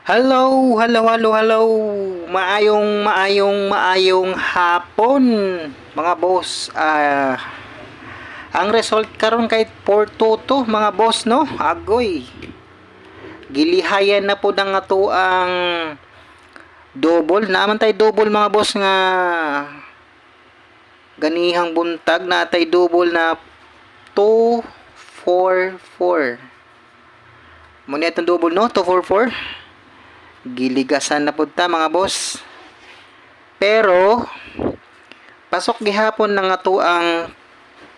Hello, hello, hello, hello. Maayong, maayong, maayong hapon, mga boss. Ah, ang result karon kay 4-2 to, mga boss, no? Agoy. Gilihayan na po ng ato ang double. Naman tayo double, mga boss, nga ganihang buntag na tay double na 2-4-4. Muna itong double, no? 2-4-4 giligasan na punta mga boss. Pero pasok gihapon na nga to ang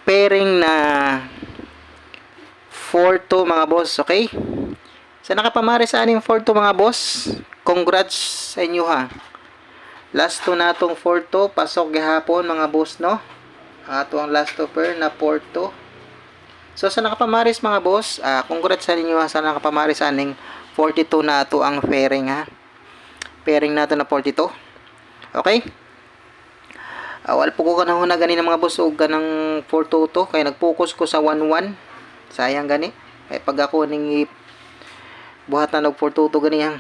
pairing na 4-2 mga boss okay? Sa nakapamari sa aning 4-2 mga boss congrats sa inyo ha? Last 2 na itong 4-2 pasok gihapon mga boss no? Ato ang last 2 pair na 4-2 so sa nakapamaris mga boss ah, congrats sa inyo ha sa nakapamaris aning 42 na ito ang pairing ha. Pairing nato na 42. Okay? Uh, wala po ko ka na gani ng mga boss o ganang 42 to. Kaya nag-focus ko sa 11. Sayang gani. Kaya pag ako ning buhat na nag-42 gani ha.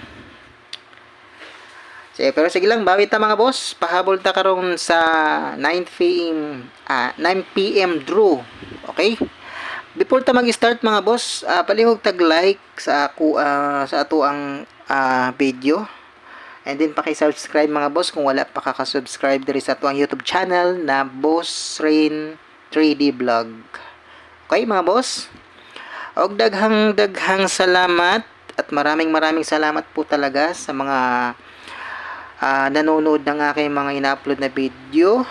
Sige, pero sige lang, bawit ta mga boss. Pahabol ta karon sa 9 p.m. Ah, 9 p.m. draw. Okay? Before ta mag-start mga boss, uh, palihog tag like sa ako uh, sa ato ang uh, video. And then paki-subscribe mga boss kung wala pa kaka-subscribe diri sa ato ang YouTube channel na Boss Rain 3D Vlog. Okay mga boss? Og daghang daghang salamat at maraming maraming salamat po talaga sa mga uh, nanonood ng aking mga ina-upload na video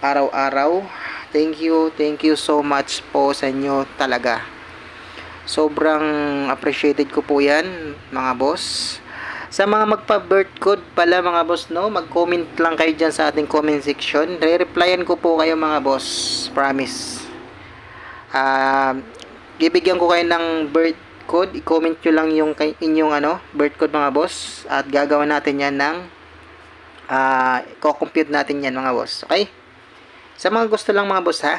araw-araw Thank you, thank you so much po sa inyo talaga. Sobrang appreciated ko po yan, mga boss. Sa mga magpa-birth code pala mga boss, no, mag-comment lang kayo dyan sa ating comment section. Re-replyan ko po kayo mga boss, promise. Ah, uh, bibigyan ko kayo ng birth code. I-comment nyo lang yung inyong ano, birth code mga boss. At gagawin natin yan ng uh, i-compute natin yan mga boss. Okay? Sa mga gusto lang mga boss ha.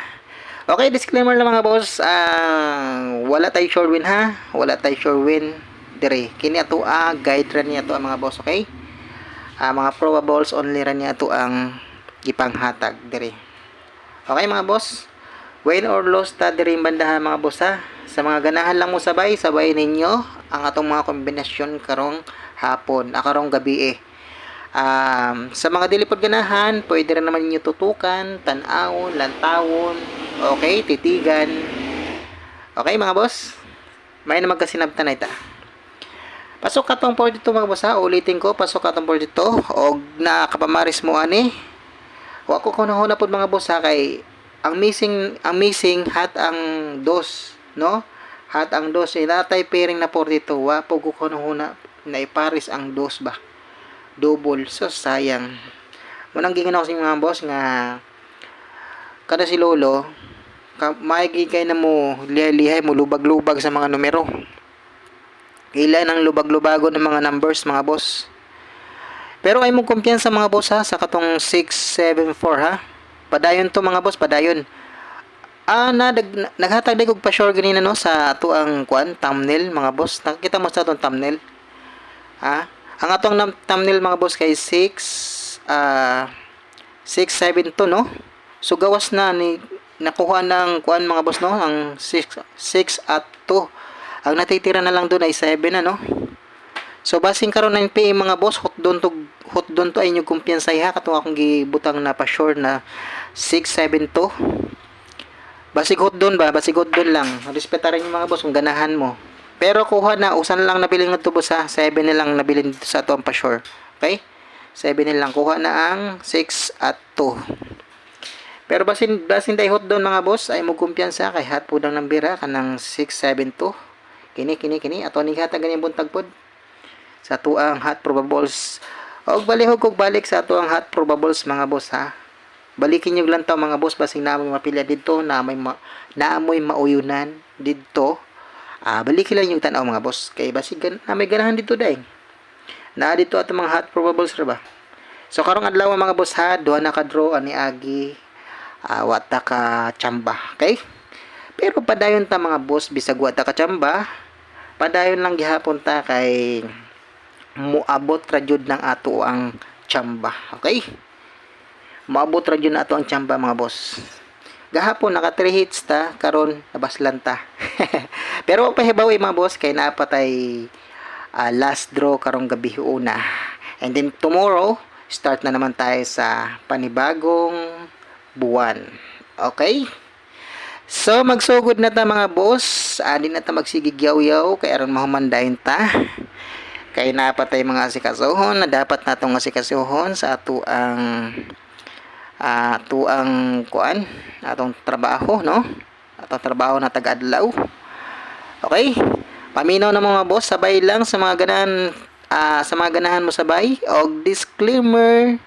Okay, disclaimer lang mga boss. Uh, wala tayo sure win ha. Wala tayo sure win. Dire. Kini ato a ah, guide ra niya to ang mga boss, okay? Uh, mga probables only ra niya to ang ipanghatag dire. Okay mga boss. Win or loss ta dire bandahan mga boss ha. Sa mga ganahan lang mo sabay, sabay ninyo ang atong mga kombinasyon karong hapon, ah, karong gabi eh. Um, sa mga dilipod ganahan, pwede rin naman niyo tutukan, tanawon, lantawon, okay, titigan. Okay mga boss? May naman kasi nabtan ita. Pasok ka tong 42 mga boss ha, ulitin ko, pasok ka tong 42 og nakapamaris mo ani. Wa ko kuno na pod mga boss ha kay ang missing ang missing hat ang dos, no? Hat ang dos, inatay pairing na 42, wa po ko kuno na na iparis ang dos ba double so sayang munang gingin ako sa mga boss nga kada si lolo maigi kay na mo lihay mo lubag-lubag sa mga numero ilan ang lubag-lubago ng mga numbers mga boss pero ay mo kumpiyansa mga boss ha sa katong 674 ha padayon to mga boss padayon Ah, na dag, naghatag dag og pa sure ganina no sa ato ang kwan thumbnail mga boss. Nakita mo sa atong thumbnail. Ha? Ang atong thumbnail mga boss kay 6 uh, 672 no. So gawas na ni nakuha ng kuan mga boss no ang 6 6 at 2. Ang natitira na lang doon ay 7 na no. So basing karon 9 PM mga boss hot doon to hot doon to ay inyo kumpiyansa ha katong akong gibutang na pa sure na 672. Basig hot doon ba? Basig hot doon lang. Respetarin yung mga boss kung ganahan mo. Pero kuha na, usan lang nabili ng tubo sa 7 na lang nabili dito sa Tom Pashore. Okay? 7 na lang. Kuha na ang 6 at 2. Pero basin basin day hot doon mga boss ay mo kumpiyansa kay hat pudang ng bira kanang 672. Kini kini kini ato ni hatag ganyan buntag pod. Sa tuang hot probables. Og balihog kog balik sa tuang hot probables mga boss ha. Balikin niyo lang to mga boss basing namoy mapilya dito na may ma, naamoy mauyunan dito Ah, balik lang yung tanaw mga boss. Kay basig gan na may ganahan dito dai. Na dito at mga hot probables ra ba. So karong adlaw mga boss ha, duha na ka draw ani agi uh, wata ka chamba. Okay? Pero padayon ta mga boss bisag wata ka chamba. Padayon lang gihapon ta kay muabot ra jud ng ato ang tsamba okay maabot ra jud na ato ang tsamba mga boss gahapon naka 3 hits ta karon nabaslan ta pero pahibaw eh, mga boss kay napatay ah, last draw karong gabi una and then tomorrow start na naman tayo sa panibagong buwan okay So, magsugod na ta mga boss. Adi na ta magsigigyaw-yaw kay aron mahumandayon ta. Kay napatay mga asikasuhon na dapat natong asikasuhon sa ato ang ah, ato ang kuan, atong trabaho, no? Atong trabaho na taga-adlaw. Okay? Paminaw na mga boss, sabay lang sa mga ganahan ah, sa mga ganahan mo sabay og disclaimer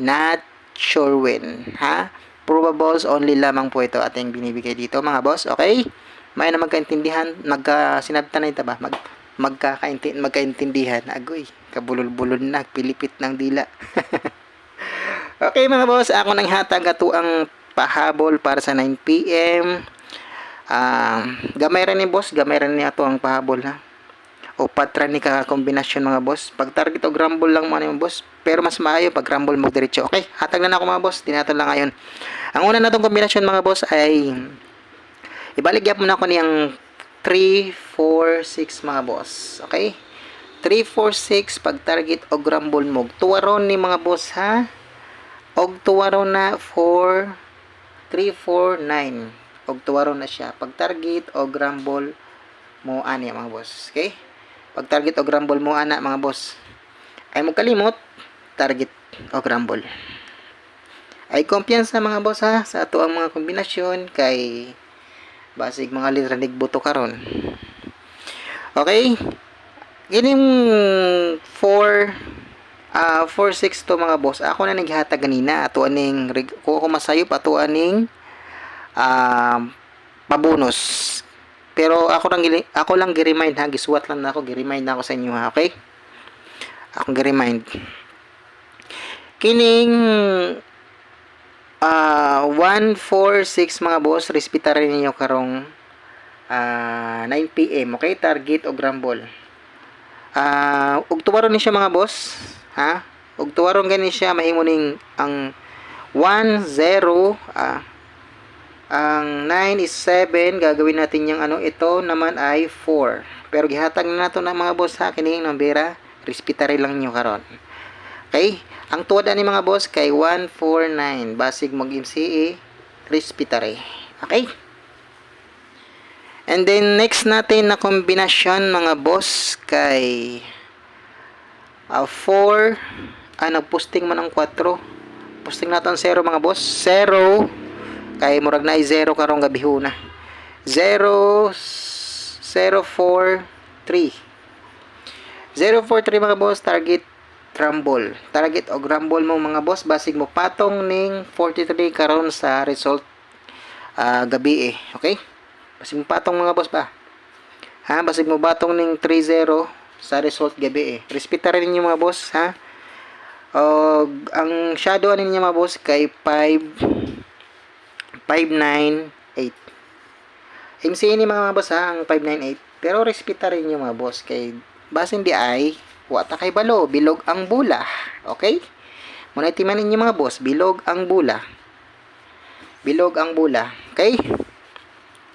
not sure when, ha? probables only lamang po ito ating binibigay dito mga boss okay may na magkaintindihan magka sinabtan na ito ba mag magkakaintin magkaintindihan agoy kabulol-bulol na pilipit ng dila okay mga boss ako nang hatag ato ang pahabol para sa 9 PM ah gamay rin ni boss gamay rin ni ato ang pahabol ha? O patra ni ka kombinasyon mga boss. Pag target o grumble lang mga boss pero mas maayo pag grumble mo diretso. Okay hatag na na ako mga boss tinatol lang ngayon. Ang una natong kombinasyon mga boss ay ibaligyan mo na ako niyang 3 4 6 mga boss. Okay? 3 4 6 pag target o grumble mo. Tuwaron ni mga boss ha og tuwaron na 4 3 4 9 og tuwaron na siya. Pag target o grumble mo ani mga boss. Okay? Pag target o grumble mo ana mga boss. Ay mo kalimot target o grumble. Ay kumpiyansa mga boss ha sa ato ang mga kombinasyon kay basig mga litra buto karon okay? Gining 4 ah 4 6 to mga boss ako na naghatag ganina ato aning ko ako masayop ato aning ah pabonus pero ako lang ako lang gi-remind ha, gisuwat lang na ako, gi-remind na ako sa inyo ha, okay? Ako gi-remind. Kining ah 1 4 6 mga boss, respetarin ninyo karong ah 9 PM, okay? Target o grumble. Ah, ug tuwaron ni siya mga boss, ha? Ug tuwaron gani siya mahimo ning ang 1 0 ah ang 9 is 7, gagawin natin yung ano, ito naman ay 4. Pero gihatag na nato na mga boss ha, kining nombera, respetare lang nyo karon. Okay? Ang tuwad ni mga boss kay 149, basig mag MCA, respetare. Okay? And then next natin na kombinasyon mga boss kay uh, 4 ah nagposting man ang 4 posting natin 0 mga boss. 0 kay murag na 0 karong gabi huna 0 043 043 mga boss. Target rumble. Target o rumble mo mga boss. Basig mo patong ning 43 karon sa result ah, gabi eh. Okay? Basig mo patong mga boss ba? Ha? Basig mo batong ning 30 sa result gabi eh respeta rin ninyo mga boss ha og ang shadow ninyo mga boss kay 5 598. MCA ni mga boss ha, ang 598. Pero respeta rin yung mga boss kay basin di ay wata kay balo, bilog ang bula. Okay? Muna timan ninyo mga boss, bilog ang bula. Bilog ang bula. Okay?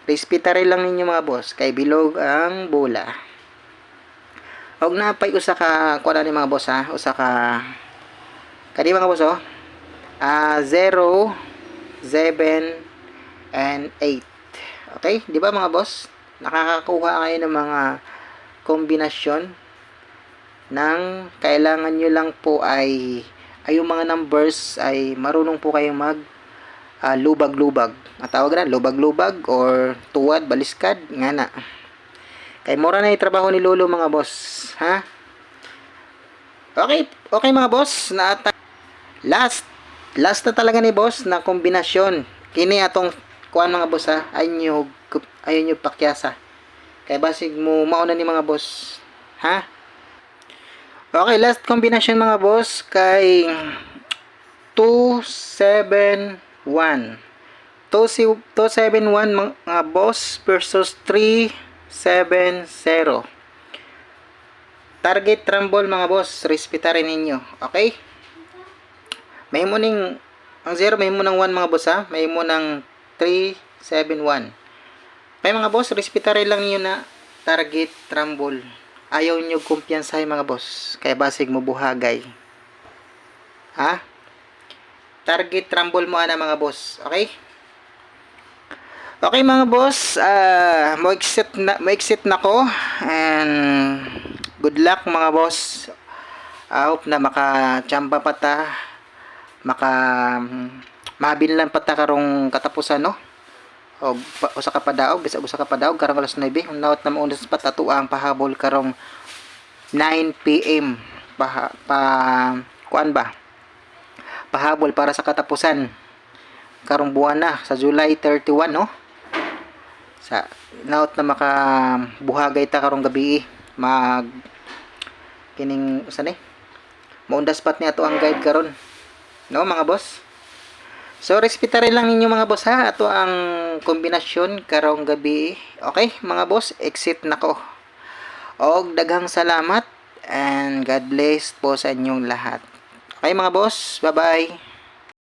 Respeta rin lang ninyo mga boss kay bilog ang bula. Og napay usa ka kuha ni mga boss ha, usa ka kani mga boss oh. Ah, 0 7 and 8. Okay? Di ba mga boss? Nakakakuha kayo ng mga kombinasyon ng kailangan nyo lang po ay ay yung mga numbers ay marunong po kayong mag ah, lubag-lubag. Ang tawag na, lubag-lubag or tuwad, baliskad, nga na. Kay mura na yung trabaho ni Lolo mga boss. Ha? Okay, okay mga boss. Na last last na talaga ni boss na kombinasyon. Kini atong kuan mga boss ha. Ayun nyo, ayun nyo pakyasa. Kaya basig mo mauna ni mga boss. Ha? Okay, last combination mga boss kay 271. 271 mga boss versus 370. target rumble mga boss, respetarin ninyo. Okay? May mo ang 0 may mo ng 1 mga boss ha. May mo ng 3 7 1. May mga boss, respetarin lang ninyo na target rumble. Ayaw nyo kumpiyansahay mga boss. Kaya basig mo buhagay. Ha? Target rumble mo ana mga boss. Okay? Okay mga boss, ah mo exit na mo exit na ko and good luck mga boss. I hope na makachamba pa ta, maka mabilan pa ta karong katapusan no. O pa, usa ka pa daog, bisa usa ka pa daog karong alas 9. Unawat na maunas pa tato ang pahabol karong 9 PM pa, pa kuan ba? Pahabol para sa katapusan karong buwan na sa July 31 no sa naot na maka buhagay ta karong gabi mag kining usa ni maundas pat ni ato ang guide karon. No mga boss? So respetarin lang ninyo mga boss ha? Ato ang kombinasyon karong gabi okay mga boss? Exit nako og daghang salamat and God bless po sa inyong lahat. Okay mga boss? Bye bye